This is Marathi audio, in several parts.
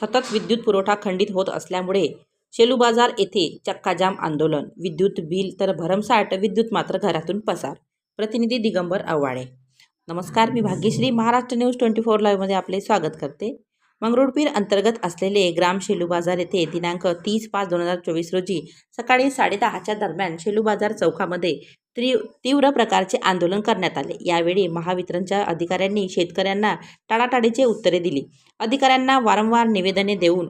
सतत विद्युत पुरवठा खंडित होत असल्यामुळे शेलू बाजार येथे चक्काजाम आंदोलन. विद्युत बिल तर भरमसाठ विद्युत मात्र घरातून पसार. प्रतिनिधी दिगंबर आव्हाडे नमस्कार मी Bhagyashree. Maharashtra news twenty four लाईव्हमध्ये आपले स्वागत करते. मंगरुळपीर अंतर्गत असलेले ग्राम शेलू बाजार येथे दिनांक तीस पाच दोन हजार चोवीस रोजी सकाळी साडेदहाच्या दरम्यान शेलू बाजार चौकामध्ये त्रि तीव्र प्रकारचे आंदोलन करण्यात आले. यावेळी महावितरणच्या अधिकाऱ्यांनी शेतकऱ्यांना टाळाटाळीचे उत्तरे दिली. अधिकाऱ्यांना वारंवार निवेदने देऊन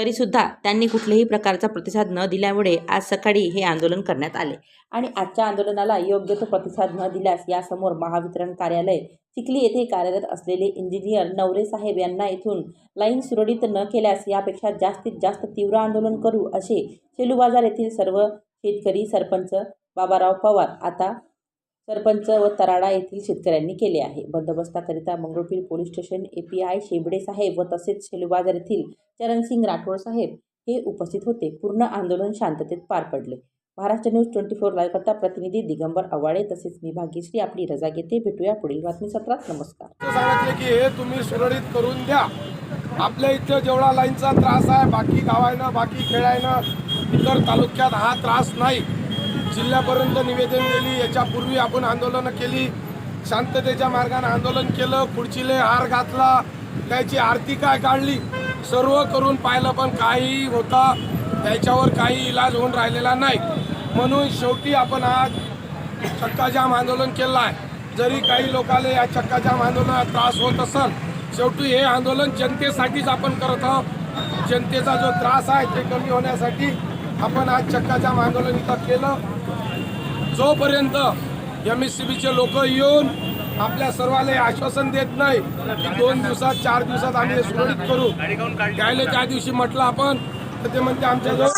तरीसुद्धा त्यांनी कुठल्याही प्रकारचा प्रतिसाद न दिल्यामुळे आज सकाळी हे आंदोलन करण्यात आले. आणि आजच्या आंदोलनाला योग्य तो प्रतिसाद न दिल्यास यासमोर महावितरण कार्यालय चिखली येथे कार्यरत असलेले इंजिनियर नवरे साहेब यांना येथून लाईन सुरळीत न केल्यास यापेक्षा जास्तीत जास्त तीव्र आंदोलन करू असे शेलू बाजार येथील सर्व शेतकरी सरपंच बाबाराव पवार आता सरपंच व तराडा येथील शेतकऱ्यांनी केले आहे. बंदोबस्ताकरिता Mangalpir police station A P I Shebade साहेब व तसेच शेलूबाजार येथील चरणसिंग राठोड साहेब हे उपस्थित होते. पूर्ण आंदोलन शांततेत पार पडले. Maharashtra news twenty four live करता प्रतिनिधी दिगंबर आवाडे तसेच मी भाग्यश्री आपली रजा घेते. भेटूया पुढील बातमीसत्रात. नमस्कार. सांगितले की हे तुम्ही सुरळीत करून द्या. आपल्या इथं जेवढा लाईनचा त्रास आहे बाकी गावायनं बाकी खेळायनं इतर तालुक्यात हा त्रास नाही. जिल्ह्यापर्यंत निवेदन दिली याच्यापूर्वी आपण आंदोलनं केली. शांततेच्या मार्गाने आंदोलन केलं. खुर्चीले हार घातला. त्याची आरती काय काढली? सर्व करून पाहिलं पण काही होता. त्याच्यावर काही इलाज होऊन राहिलेला नाही. म्हणून शेवटी आपण आज चक्काजाम आंदोलन केलं आहे. जरी काही लोकांना या चक्काजाम आंदोलनात त्रास होत असेल शेवटी हे आंदोलन जनतेसाठीच आपण करत आहोत. जनतेचा जो त्रास आहे ते कमी होण्यासाठी आपण आज चक्काजाम आंदोलन इथं केलं. जोपर्यंत एम एस सी बीचे लोक येऊन आपल्या सर्वाला आश्वासन देत नाही की दोन दिवसात चार दिवसात आम्ही हे सुरळीत करू. त्याला त्या दिवशी म्हटलं आपण तर ते म्हणते आमच्याजवळ